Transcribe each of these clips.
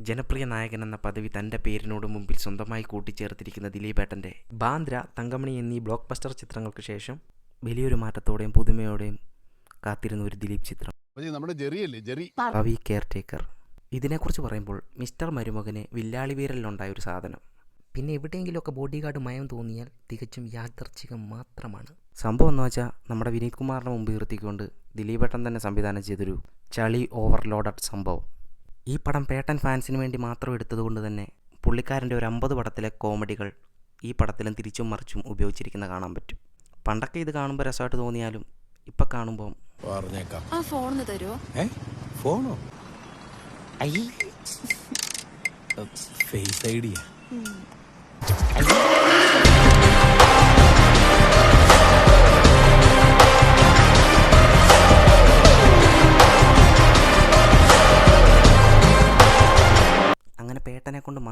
ജനപ്രിയ നായകൻ എന്ന പദവി തന്റെ പേരിനോട് മുമ്പിൽ സ്വന്തമായി കൂട്ടിച്ചേർത്തിരിക്കുന്ന ദിലീപേട്ടന്റെ ബാന്ദ്ര തങ്കമണി എന്നീ ബ്ലോക്ക് ബസ്റ്റർ ചിത്രങ്ങൾക്ക് ശേഷം വലിയൊരു മാറ്റത്തോടെയും പുതുമയോടെയും കാത്തിരുന്ന ഒരു ദിലീപ് ചിത്രം. നമ്മുടെ ജെറിയല്ലേ ജെറി. പവി. Caretaker. ഇതിനെക്കുറിച്ച് പറയുമ്പോൾ മിസ്റ്റർ മരുമകന് വില്ലാളി വീരലിലുണ്ടായ ഒരു സാധനം. പിന്നെ എവിടെയെങ്കിലുമൊക്കെ ബോഡി ഗാർഡ് മയം തോന്നിയാൽ തികച്ചും യാദർച്ഛികം മാത്രമാണ്. സംഭവം എന്ന് വെച്ചാൽ നമ്മുടെ വിനീത് കുമാറിനെ മുമ്പ് നിർത്തിക്കൊണ്ട് ദിലീപേട്ടൻ തന്നെ സംവിധാനം ചെയ്തൊരു ചളി ഓവർലോഡഡ് സംഭവം. ഈ പടം പേട്ടൻ ഫാൻസിന് വേണ്ടി മാത്രം എടുത്തതുകൊണ്ട് തന്നെ പുള്ളിക്കാരന്റെ ഒരു അമ്പത് പടത്തിലെ കോമഡികൾ ഈ പടത്തിലും തിരിച്ചും മറിച്ചും ഉപയോഗിച്ചിരിക്കുന്ന കാണാൻ പറ്റും. പണ്ടൊക്കെ ഇത് കാണുമ്പോൾ രസമായിട്ട് തോന്നിയാലും ഇപ്പം കാണുമ്പോൾ ഫോണോ? Face idea.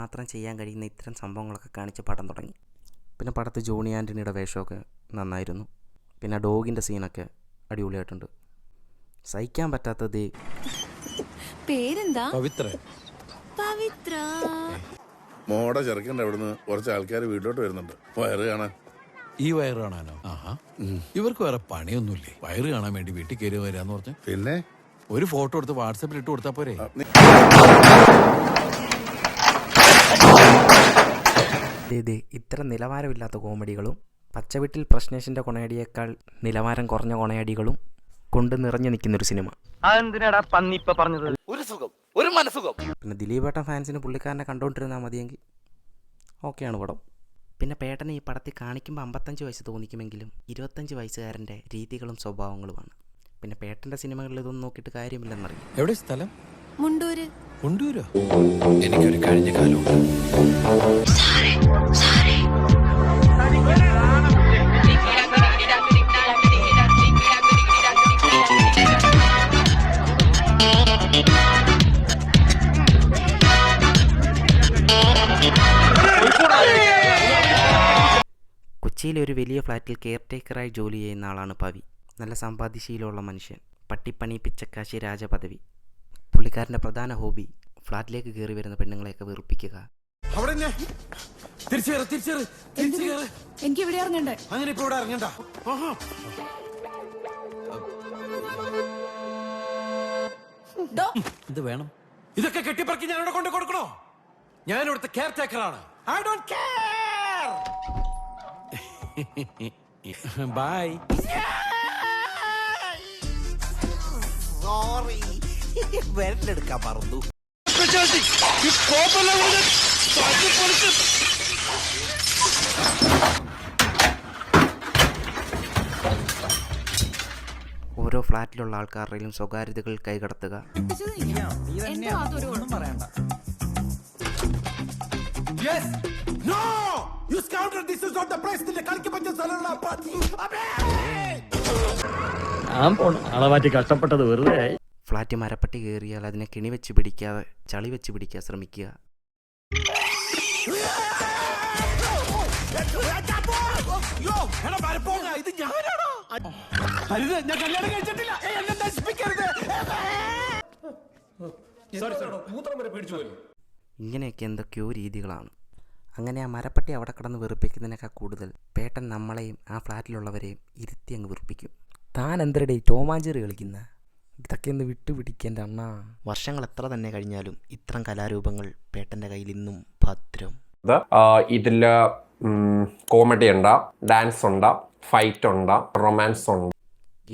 മാത്രം ചെയ്യാൻ കഴിയുന്ന ഇത്തരം സംഭവങ്ങളൊക്കെ കാണിച്ച് പടം തുടങ്ങി. പിന്നെ പടത്ത് ജോണി ആന്റണിയുടെ വേഷമൊക്കെ നന്നായിരുന്നു. പിന്നെ ഡോഗിന്റെ സീനൊക്കെ അടിപൊളിയായിട്ടുണ്ട്. സഹിക്കാൻ പറ്റാത്തത് പേരെന്താ? പവിത്ര. പവിത്ര. മോടെ ചെറുക്കന്റെ അവിടുന്ന് കുറച്ച് ആൾക്കാർ വീട്ടിലോട്ട് വരുന്നുണ്ട്. വയറ് കാണാൻ. ഈ വയറ് കാണാനോ? ആഹാ. ഇവർക്ക് വേറെ പണിയൊന്നുമില്ലേ? വയറ് കാണാൻ വേണ്ടി വീട്ടിൽ കയറി വരാന്ന് പറഞ്ഞു. പിന്നെ? ഒരു ഫോട്ടോ എടുത്ത് വാട്സാപ്പിൽ ഇട്ട് കൊടുത്താൽ പോരെ? ഇത് ഇത്ര നിലവാരമില്ലാത്ത കോമഡികളും പച്ചവിട്ടിൽ പ്രശ്നേഷിന്റെ കൊണയടിയേക്കാൾ നിലവാരം കുറഞ്ഞ കൊണയടികളും കൊണ്ട് നിറഞ്ഞു നിൽക്കുന്ന ഒരു സിനിമ. അതെന്തിനാടാ പന്നി ഇപ്പൊ പറഞ്ഞത്? ഒരു സുഖം ഒരു മനസുഖം പിന്നെ ദിലീപേട്ടൻ ഫാൻസിന് പുള്ളിക്കാരനെ കണ്ടുകൊണ്ടിരുന്നാൽ മതിയെങ്കിൽ ഓക്കെയാണ് പടം. പിന്നെ പേട്ടനെ ഈ പടത്തിൽ കാണിക്കുമ്പോൾ അമ്പത്തഞ്ച് വയസ്സ് തോന്നിക്കുമെങ്കിലും ഇരുപത്തഞ്ച് വയസ്സുകാരന്റെ രീതികളും സ്വഭാവങ്ങളുമാണ്. പിന്നെ പേട്ടന്റെ സിനിമകളിൽ ഇതൊന്നും നോക്കിയിട്ട് കാര്യമില്ലെന്നറിയാം. എവിടെ സ്ഥലം? മുണ്ടൂര്. കൊണ്ടുവരോ എനിക്കൊരു കഴിഞ്ഞ കാലമുണ്ട് കൊച്ചിയിലെ ഒരു വലിയ ഫ്ലാറ്റിൽ കെയർ ടേക്കറായി ജോലി ചെയ്യുന്ന ആളാണ് പവി. നല്ല സമ്പാദ്യശീലമുള്ള മനുഷ്യൻ. പട്ടിപ്പണി പിച്ചക്കാശി രാജപദവി പുള്ളിക്കാരന്റെ പ്രധാന ഹോബി ഫ്ലാറ്റിലേക്ക് കയറി വരുന്ന പെണ്ണുങ്ങളെയൊക്കെ വെറുപ്പിക്കുക. അവിടെ തിരിച്ചു കയറ് തിരിച്ചു തിരിച്ചു എനിക്ക് ഇവിടെ ഇറങ്ങണ്ടേ? അങ്ങനെ ഇപ്പൊ ഇവിടെ ഇറങ്ങണ്ട. ഇത് വേണം. ഇതൊക്കെ കെട്ടിപ്പറക്കി ഞാൻ ഇവിടെ കൊണ്ട് കൊടുക്കണോ? ഞാൻ ഇവിടുത്തെ care ടേക്കറാണ് I don't care bye sorry വിരലെടുക്കാൻ മറന്നു. ഓരോ ഫ്ലാറ്റിലുള്ള ആൾക്കാരുടെയും സ്വകാര്യതകൾ കൈകടത്തുക. എന്റെ you scoundrel this is not the place നിന്റെ കളിക്ക് പറ്റിയ സ്ഥലമുള്ള ഞാൻ പോണം. ആളെ മാറ്റി കഷ്ടപ്പെട്ടത് വെറുതെ ആയി. ഫ്ലാറ്റ് മരപ്പട്ടി കയറിയാൽ അതിനെ കിണി വെച്ച് പിടിക്കാതെ ചളി വെച്ച് പിടിക്കാൻ ശ്രമിക്കുക. ഇത് ഞാനാണോ അരുത് ഞാൻ കല്യാണം കഴിച്ചിട്ടില്ല ഏയ്, എന്നെ നശിപ്പിക്കരുത് ഇങ്ങനെയൊക്കെ എന്തൊക്കെയോ രീതികളാണ്. അങ്ങനെ ആ മരപ്പട്ടി അവിടെ കിടന്ന് വെറുപ്പിക്കുന്നതിനേക്കാൾ കൂടുതൽ പേട്ടൻ നമ്മളെയും ആ ഫ്ലാറ്റിലുള്ളവരെയും ഇരുത്തി അങ്ങ് വെറുപ്പിക്കും. താൻ എന്തരടെ ടോമാഞ്ചേറി കളിക്കുന്ന? ഇതൊക്കെ ഒന്ന് വിട്ടുപിടിക്കേണ്ട അണ്ണാ വർഷങ്ങൾ എത്ര തന്നെ കഴിഞ്ഞാലും ഇത്തരം കലാരൂപങ്ങൾ പേട്ടന്റെ കയ്യിൽ ഇന്നും ഭദ്രം. ഇതിൽ ഇതിൽ കോമഡി ഉണ്ട് ഡാൻസ് ഉണ്ട് ഫൈറ്റ് ഉണ്ട് റൊമാൻസ് ഉണ്ട്.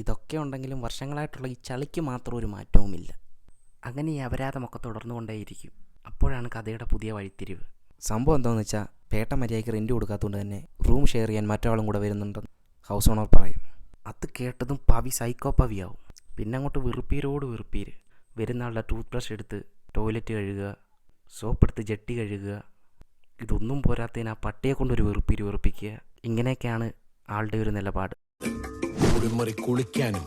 ഇതൊക്കെ ഉണ്ടെങ്കിലും വർഷങ്ങളായിട്ടുള്ള ഈ ചളിക്ക് മാത്രം ഒരു മാറ്റവുമില്ല. അങ്ങനെ ഈ അപരാധമൊക്കെ തുടർന്നുകൊണ്ടേയിരിക്കും. അപ്പോഴാണ് കഥയുടെ പുതിയ വഴിത്തിരിവ്. സംഭവം എന്താണെന്ന് വെച്ചാൽ പേട്ട മര്യാദയ്ക്ക് റെന്റ് കൊടുക്കാത്തതുകൊണ്ട് തന്നെ റൂം ഷെയർ ചെയ്യാൻ മറ്റൊരാളും കൂടെ വരുന്നുണ്ടെന്ന് ഹൗസ് ഓണർ പറയും അത് കേട്ടതും പവി സൈക്കോ പവിയാവും പിന്നെ അങ്ങോട്ട് വെറുപ്പീരോട് വെറുപ്പീര്. വരുന്ന ആളുടെ ടൂത്ത് ബ്രഷ് എടുത്ത് ടോയ്ലറ്റ് കഴുകുക സോപ്പ് എടുത്ത് ജെട്ടി കഴുകുക. ഇതൊന്നും പോരാത്തതിന് ആ പട്ടിയെ കൊണ്ടൊരു വെറുപ്പീര് വെറുപ്പിക്കുക. ഇങ്ങനെയൊക്കെയാണ് ആളുടെ ഒരു നിലപാട്. കുളിക്കാനും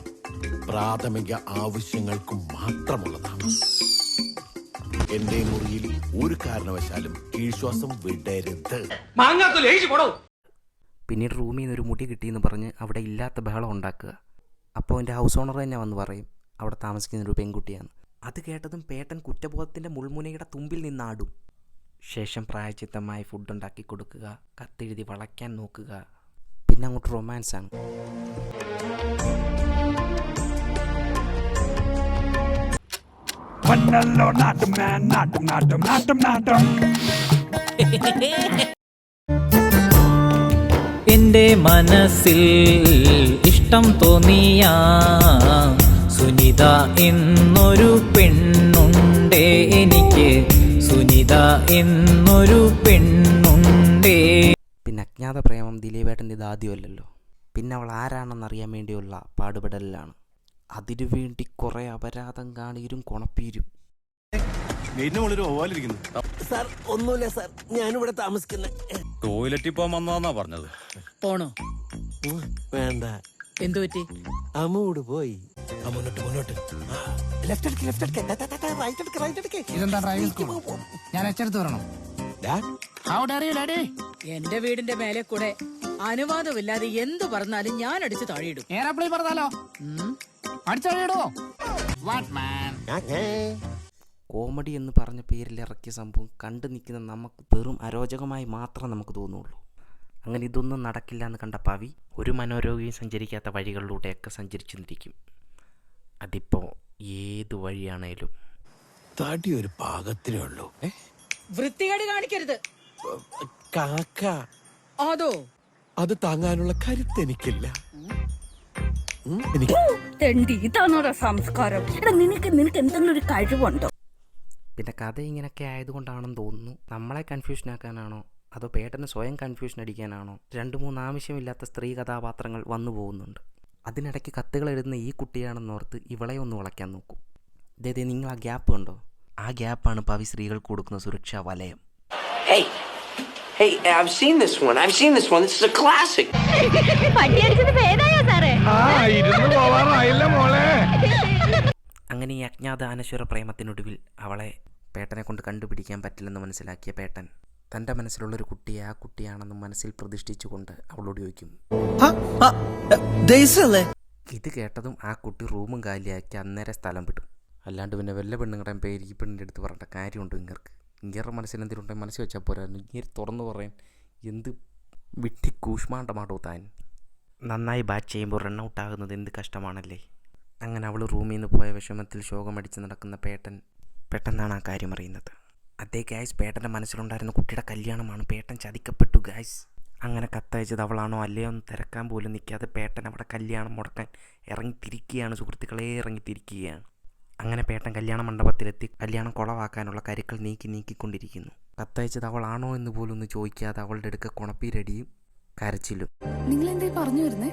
പ്രാഥമിക ആവശ്യങ്ങൾക്കും മാത്രമുള്ളതാണ്. എന്റെ മുറിയിൽ ഒരു കാരണവശാലും കീഴ്ശ്വാസം വിടരുത്. പിന്നീട് റൂമിൽ നിന്ന് ഒരു മുടി കിട്ടിയെന്ന് പറഞ്ഞ് അവിടെ ഇല്ലാത്ത ബഹളം ഉണ്ടാക്കുക. അപ്പോൾ എന്റെ ഹൗസ് ഓണർ തന്നെ വന്ന് പറയും അവിടെ താമസിക്കുന്ന ഒരു പെൺകുട്ടിയാണ്. അത് കേട്ടതും പേട്ടൻ കുറ്റബോധത്തിന്റെ മുൾമുനയുടെ തുമ്പിൽ നിന്നാടും ശേഷം പ്രായച്ചിത്തമായി ഫുഡുണ്ടാക്കി കൊടുക്കുക കത്തെഴുതി വളയ്ക്കാൻ നോക്കുക. പിന്നെ അങ്ങോട്ട് റൊമാൻസാണ് എന്റെ മനസ്സിൽ ഇഷ്ടം തോന്നിയ സുനിത എന്നൊരു പെണ്ണുണ്ടേ എനിക്ക്. സുനിത എന്നൊരു പെണ്ണുണ്ടേ. പിന്നെ അജ്ഞാത പ്രേമം ദിലീപേട്ടന്റെ ഇതാദ്യമല്ലല്ലോ പിന്നെ അവൾ ആരാണെന്നറിയാൻ വേണ്ടിയുള്ള പാടുപെടലിലാണ്. അതിനു വേണ്ടി കുറേ അപരാധം കാണീരും കുണപ്പീരും. സാർ ഒന്നുമില്ല സാർ. ഞാനിവിടെ താമസിക്കുന്ന. ടോയ്ലറ്റിൽ പോകാൻ വന്നതാന്നാ പറഞ്ഞത്. പോണോ? വേണ്ട. എന്തു പറ്റി? അമ്മൂട് പോയി. ആ, മുന്നോട്ട് മുന്നോട്ട്. ലെഫ്റ്റ് എടുക്ക് ലെഫ്റ്റ് എടുക്ക്. റൈറ്റ് എടുക്ക് റൈറ്റ് എടുക്ക്. ഇതെന്താ ഡ്രൈവിംഗ് സ്കൂൾ ഞാൻ എച്ചെടുത്ത് വരണം. ഹൗ ഡർ യു ലേഡി എന്റെ വീടിന്റെ മേലെ കൂടെ അനുവാദമില്ലാതെ എന്ത് പറഞ്ഞാലും ഞാൻ അടിച്ച് താഴെയിടും. എയർപ്ലെയിൻ പറഞ്ഞാലോ? അടിച്ചോ വാട്ട് മാൻ കോമഡി എന്ന് പറഞ്ഞ പേരിൽ ഇറക്കിയ സംഭവം കണ്ടു നിൽക്കുന്ന നമുക്ക് വെറും അരോചകമായി മാത്രം നമുക്ക് തോന്നുള്ളൂ. അങ്ങനെ ഇതൊന്നും നടക്കില്ല എന്ന് കണ്ട പവി ഒരു മനോരോഗിയും സഞ്ചരിക്കാത്ത വഴികളിലൂടെയൊക്കെ സഞ്ചരിച്ചു നിൽക്കും അതിപ്പോ ഏത് വഴിയാണേലും. തടി ഒരു പാകത്തിനേ ഉള്ളൂ. വൃത്തികേട് കാണിക്കരുത്. കാക്ക. അതോ? അത് താങ്ങാനുള്ള കരുത്ത് എനിക്കില്ല. തെണ്ടി ഇതാണോടാ സംസ്കാരം. എടാ നിനക്ക് നിനക്ക് എന്തെങ്കിലും ഒരു കഴിവുണ്ടോ? പിന്നെ കഥ ഇങ്ങനെയൊക്കെ ആയതുകൊണ്ടാണെന്ന് തോന്നുന്നു. നമ്മളെ കൺഫ്യൂഷൻ ആക്കാനാണോ? അതോ പേട്ടന് സ്വയം കൺഫ്യൂഷൻ അടിക്കാനാണോ? രണ്ട് മൂന്ന് ആവശ്യമില്ലാത്ത സ്ത്രീ കഥാപാത്രങ്ങൾ വന്നു പോകുന്നുണ്ട്. അതിനിടയ്ക്ക് കത്തുകൾ എഴുതുന്ന ഈ കുട്ടിയാണെന്നോർത്ത് ഇവളെ ഒന്ന് വളയ്ക്കാൻ നോക്കും. ഇതേ നിങ്ങൾ ആ ഗ്യാപ്പ് കണ്ടോ? ആ ഗ്യാപ്പാണ് പവി സ്ത്രീകൾക്ക് കൊടുക്കുന്ന സുരക്ഷാ വലയം. Hey, I've seen this one. I've seen this one. This is a classic. അങ്ങനെ ഈ അജ്ഞാത അനശ്വര പ്രേമത്തിനൊടുവിൽ അവളെ പേട്ടനെ കൊണ്ട് കണ്ടുപിടിക്കാൻ പറ്റില്ലെന്ന് മനസ്സിലാക്കിയ പേട്ടൻ തന്റെ മനസ്സിലുള്ളൊരു കുട്ടിയെ ആ കുട്ടിയാണെന്ന് മനസ്സിൽ പ്രതിഷ്ഠിച്ചുകൊണ്ട് അവളോട് ചോദിക്കും ഇത് കേട്ടതും ആ കുട്ടി റൂമും കാലിയാക്കി അന്നേരം സ്ഥലം വിടും അല്ലാണ്ട് പിന്നെ വല്ല പെണ്ണുങ്ങളുടെ പേര് ഈ പെണ്ണിന്റെ അടുത്ത് പറഞ്ഞ കാര്യമുണ്ടോ ഇങ്ങർക്ക് ഇങ്ങരുടെ മനസ്സിൽ എന്തെങ്കിലും മനസ്സിൽ വെച്ചാൽ പോരായിരുന്നു ഇങ്ങനെ തുറന്നു പറയാൻ എന്ത് വിട്ടി കൂഷ്മാണ്ടമാടോ താൻ. നന്നായി ബാറ്റ് ചെയ്യുമ്പോൾ റണ്ണൗട്ട് ആകുന്നത് എന്ത് കഷ്ടമാണല്ലേ? അങ്ങനെ അവൾ റൂമിൽ നിന്ന് പോയ വിഷമത്തിൽ ശോകമടിച്ച് നടക്കുന്ന പേട്ടൻ പെട്ടെന്നാണ് ആ കാര്യം അറിയുന്നത്. അതേ ഗായ്സ് പേട്ടന്റെ മനസ്സിലുണ്ടായിരുന്ന കുട്ടിയുടെ കല്യാണമാണ്. പേട്ടൻ ചതിക്കപ്പെട്ടു ഗായ്സ് അങ്ങനെ കത്തയച്ചത് അവളാണോ അല്ലയോ എന്ന് തിരക്കാൻ പോലും നിൽക്കാതെ പേട്ടൻ അവിടെ കല്യാണം മുടക്കാൻ ഇറങ്ങിത്തിരിക്കുകയാണ്. സുഹൃത്തുക്കളെ ഇറങ്ങിത്തിരിക്കുകയാണ്. അങ്ങനെ പേട്ടൻ കല്യാണ മണ്ഡപത്തിലെത്തി കല്യാണം കുളവാക്കാനുള്ള കരുക്കൾ നീക്കി നീക്കിക്കൊണ്ടിരിക്കുന്നു. കത്തയച്ചത് അവളാണോ എന്ന് പോലും ഒന്ന് ചോദിക്കാതെ അവളുടെ അടുക്ക കുണപ്പീരടിയും കരച്ചിലും. നിങ്ങൾ എന്തേ പറഞ്ഞു വരുന്നേ?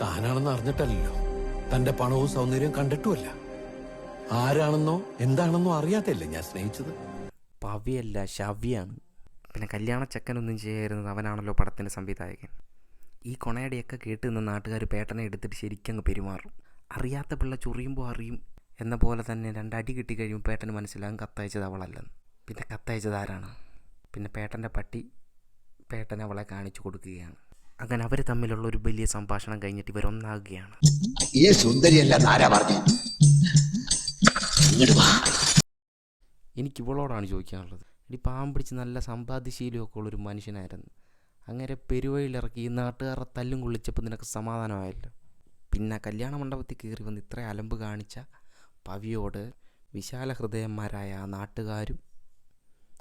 താനാണെന്ന് അറിഞ്ഞിട്ടല്ലോ തന്റെ പണവും സൗന്ദര്യവും കണ്ടിട്ടുമല്ല. ആരാണെന്നോ എന്താണെന്നോ അറിയാത്തല്ലേ ഞാൻ സ്നേഹിച്ചത്? പവിയല്ല ശവ്യാണ്. പിന്നെ കല്യാണ ചക്കനൊന്നും ചെയ്യായിരുന്നത് അവനാണല്ലോ പടത്തിന്റെ സംവിധായകൻ. ഈ കൊണയടിയൊക്കെ കേട്ട് നിന്ന് നാട്ടുകാർ പേട്ടനെ എടുത്തിട്ട് ശരിക്കങ്ങ് പെരുമാറും. അറിയാത്ത പിള്ള ചൊറിയുമ്പോൾ അറിയും. എന്ന പോലെ തന്നെ രണ്ടടി കിട്ടി കഴിയുമ്പോൾ പേട്ടന് മനസ്സിലാകും കത്തയച്ചത് അവളല്ലെന്ന്. പിന്നെ കത്തയച്ചത് ആരാണ്? പിന്നെ പേട്ടന്റെ പട്ടി പേട്ടൻ അവളെ കാണിച്ചു കൊടുക്കുകയാണ്. അങ്ങനെ അവർ തമ്മിലുള്ള ഒരു വലിയ സംഭാഷണം കഴിഞ്ഞിട്ട് ഇവരൊന്നാകുകയാണ് ഈ എനിക്ക് ഇവളോടാണ് ചോദിക്കാനുള്ളത്. ഇനി പാമ്പ് പിടിച്ച് നല്ല സമ്പാദ്യശീലമൊക്കെ ഉള്ളൊരു മനുഷ്യനായിരുന്നു. അങ്ങനെ പെരുവഴിയിലിറക്കി ഈ നാട്ടുകാരെ തല്ലും കൊള്ളിച്ചപ്പോൾ നിനക്ക് സമാധാനമായല്ലോ. പിന്നെ കല്യാണ മണ്ഡപത്തിൽ കയറി വന്ന് ഇത്ര അലമ്പ് കാണിച്ച പവിയോട് വിശാല ഹൃദയന്മാരായ ആ നാട്ടുകാരും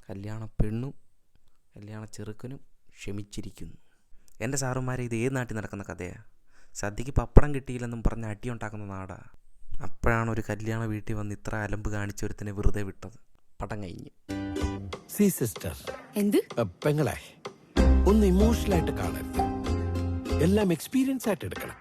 കല്യാണ പെണ്ണും കല്യാണ ചെറുക്കനും ക്ഷമിച്ചിരിക്കുന്നു. എന്റെ സാറുമാരെ ഇത് ഏത് നാട്ടിൽ നടക്കുന്ന കഥയാണ് സദ്യക്ക് പപ്പടം കിട്ടിയില്ലെന്നും പറഞ്ഞ് അടിയുണ്ടാക്കുന്ന നാടാ. അപ്പോഴാണ് ഒരു കല്യാണ വീട്ടിൽ വന്ന് ഇത്ര അലമ്പ് കാണിച്ച ഒരുത്തിനെ വെറുതെ വിട്ടത്. പടം കഴിഞ്ഞ്. C sister. എന്ത്? പെങ്ങളെ. ഒന്ന് ഇമോഷണൽ ആയിട്ട് കാണരുത്. എല്ലാം എക്സ്പീരിയൻസ് ആയിട്ട് എടുക്കണം.